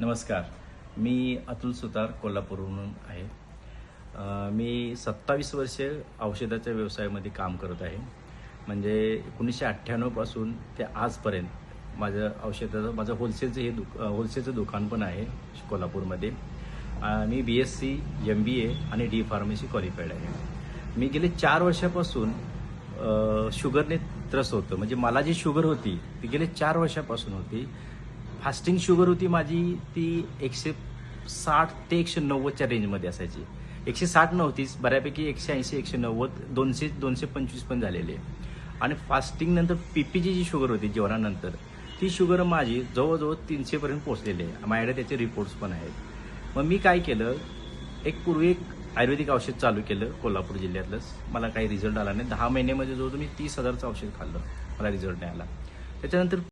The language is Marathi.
नमस्कार. मी अतुल सुतार कोल्हापूरहून आहे. मी सत्तावीस वर्षे औषधाच्या व्यवसायामध्ये काम करत आहे. म्हणजे एकोणीसशे अठ्ठ्याण्णवपासून ते आजपर्यंत माझं औषधाचं माझं होलसेलचं हे दुक होलसेलचं दुकान पण आहे कोल्हापूरमध्ये. मी B S C M B A आणि डी फार्मसी क्वालिफाईड आहे. मी गेले चार वर्षापासून शुगरने त्रस्त होतं. म्हणजे मला जी शुगर होती ती गेले चार वर्षापासून होती. फास्टिंग शुगर होती माझी ती एकशे साठ ते एकशे नव्वदच्या रेंजमध्ये असायची. एकशे साठ नव्हतीच बऱ्यापैकी एकशे ऐंशी एकशे नव्वद दोनशे दोनशे पंचवीस पण झालेली. आहे आणि फास्टिंग नंतर पीपीची जी शुगर होती जेवणानंतर. ती शुगर माझी जवळजवळ तीनशेपर्यंत पोहोचलेली आहे. माझ्याकडे त्याचे रिपोर्ट्स पण आहेत. मग मी काय केलं? एक पूर्वी एक आयुर्वेदिक औषध चालू केलं कोल्हापूर जिल्ह्यातलंच. मला काही रिझल्ट आला नाही. दहा महिन्यामध्ये जवळ मी तीस हजारचं औषध खाल्लं. मला रिझल्ट नाही आला त्याच्यानंतर